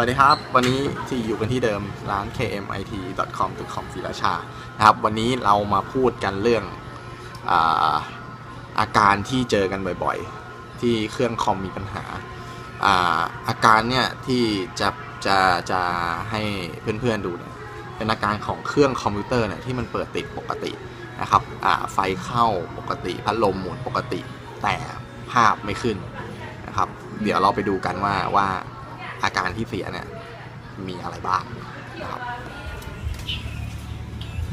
วัสดีครับ วันนี้ที่อยู่กันที่เดิมร้าน kmit.com ตึกคอมศรีราชานะครับ วันนี้เรามาพูดกันเรื่องอาอาการที่เจอกันบ่อยๆ ที่เครื่องคอมมีปัญหาอาอาการเนี่ยที่จะจะจะให้เพื่อนๆดูเนี่ยเป็นอาการของเครื่องคอมพิวเตอร์เนี่ยที่มันเปิดติดปกตินะครับไฟเข้าปกติพัดลมหมุนปกติ แต่ภาพไม่ขึ้นนะครับ เดี๋ยวเราไปดูกันว่าว่า อาการที่เสียเนี่ยมีอะไรบ้างนะครับ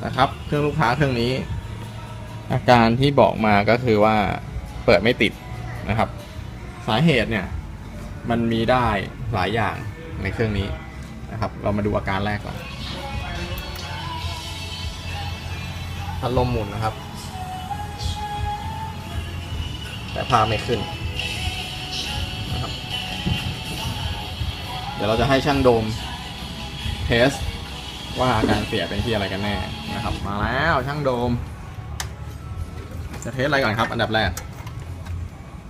นะครับ เครื่องลูกค้าเครื่องนี้ อาการที่บอกมาก็คือว่าเปิดไม่ติดนะครับ สาเหตุเนี่ย มันมีได้หลายอย่างในเครื่องนี้นะครับ เรามาดูอาการแรกก่อนพัดลมหมุนนะครับ แต่ภาพไม่ขึ้น ดี๋ยวเราจะให้ช่างโดมเทสว่าอาการเสียเป็นที่อะไรกันแน่นะครับ มาแล้วช่างโดม จะเทสอะไรก่อนครับ อันดับแรก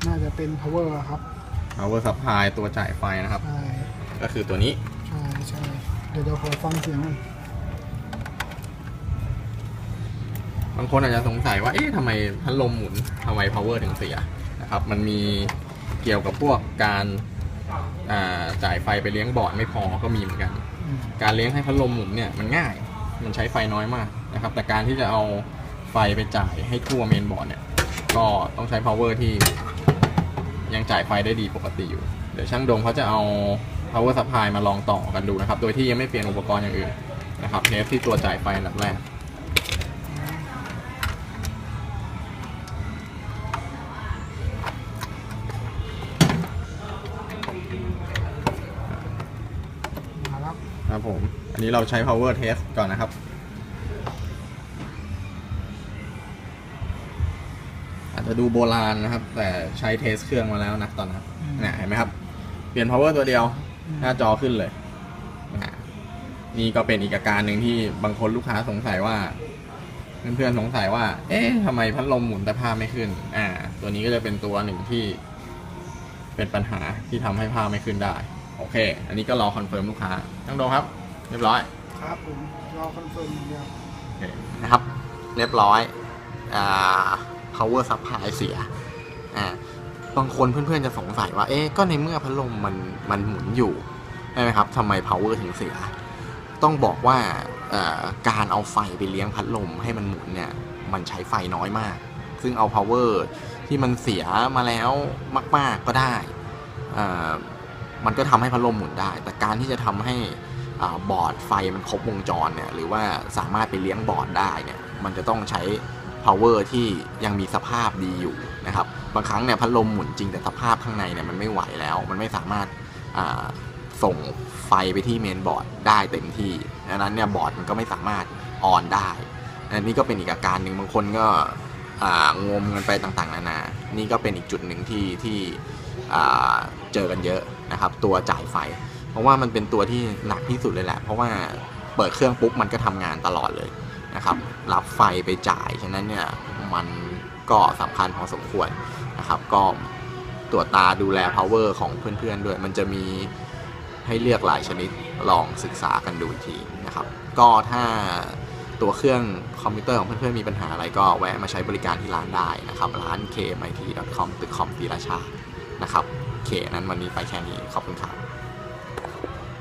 น่าจะเป็น power ครับ power supply ตัวจ่ายไฟนะครับ ใช่ ก็คือตัวนี้ ใช่ใช่เดี๋ยวเดี๋ยวขอฟังเสียงมันบางคนอาจจะสงสัยว่า เอ๊ะทำไมพัดลมหมุนทำไม power ถึงเสียนะครับ มันมีเกี่ยวกับพวกการอ่า จ่ายไฟไปเลี้ยงบอร์ดไม่พอก็มีเหมือนกันอืมการเลี้ยงให้พัดลมหมุนเนี่ยมันง่าย มันใช้ไฟน้อยมากนะครับ แต่การที่จะเอาไฟไปจ่ายให้ทั่วเมนบอร์ดเนี่ย ก็ต้องใช้ power ที่ยังจ่ายไฟได้ดีปกติอยู่ เดี๋ยวช่างดงเขาจะเอา power supply มาลองต่อกันดูนะครับ โดยที่ยังไม่เปลี่ยนอุปกรณ์อย่างอื่นนะครับเทสที่ตัวจ่ายไฟอันดับแรก ครับผม อันนี้เราใช้ power test ก่อนนะครับ อาจจะดูโบราณนะครับ แต่ใช้เทสเครื่องมาแล้วนะตอนนั้นเนี่ยเห็นไหมครับ เปลี่ยน power ตัวเดียว หน้าจอขึ้นเลยนะนี่ก็เป็นอีกอาการหนึ่งที่บางคนลูกค้าสงสัยว่า เพื่อนๆสงสัยว่า เอ๊ะทำไมพัดลมหมุนแต่ภาพไม่ขึ้น อ่า ตัวนี้ก็จะเป็นตัวหนึ่งที่เป็นปัญหาที่ทำให้ภาพไม่ขึ้นได้ โอเค อันนี้ก็รอคอนเฟิร์มลูกค้าทั้งโดงครับ เรียบร้อย ครับผมรอคอนเฟิร์มอย่างเดียวโอเคนะครับ เรียบร้อยอ่า power supply เสียอ่าบางคนเพื่อนๆจะสงสัยว่า เอ๊ะ ก็ในเมื่อพัดลมมันมันหมุนอยู่ใช่ไหมครับทำไม power ถึงเสีย ต้องบอกว่าเอ่อการเอาไฟไปเลี้ยงพัดลมให้มันหมุนเนี่ย มันใช้ไฟน้อยมาก ซึ่งเอา power ที่มันเสียมาแล้วมาก ๆก็ได้เอ่อ มันก็ทำให้พัดลมหมุนได้ แต่การที่จะทำให้อ่าบอร์ดไฟมันครบวงจรเนี่ยหรือว่าสามารถไปเลี้ยงบอร์ดได้เนี่ยมันจะต้องใช้ power ที่ยังมีสภาพดีอยู่นะครับบางครั้งเนี่ยพัดลมหมุนจริงแต่สภาพข้างในเนี่ยมันไม่ไหวแล้ว มันไม่สามารถอ่าส่งไฟไปที่เมนบอร์ดได้เต็มที่ดังนั้นเนี่ยบอร์ดมันก็ไม่สามารถออนได้อันนี้ก็เป็นอีกอาการหนึ่งบางคนก็อ่างมกันไปต่างๆ นานา นี่ก็เป็นอีกจุดหนึ่งที่ที่เจอกันเยอะ นะครับตัวจ่ายไฟ เพราะว่ามันเป็นตัวที่หนักที่สุดเลยแหละ เพราะว่าเปิดเครื่องปุ๊บมันก็ทำงานตลอดเลยนะครับ รับไฟไปจ่ายฉะนั้นเนี่ยมันก็สำคัญพอสมควรนะครับ ก็ตรวจตาดูแล power ของเพื่อนๆด้วย มันจะมีให้เลือกหลายชนิดลองศึกษากันดูอีกทีนะครับ ก็ถ้าตัวเครื่องคอมพิวเตอร์ของเพื่อนๆมีปัญหาอะไรก็แวะมาใช้บริการที่ร้านได้นะครับ ร้าน kmit.com ตึกคอมศรีราชานะครับ เคนั้นวันนี้ไปแค่นี้ขอบคุณครับ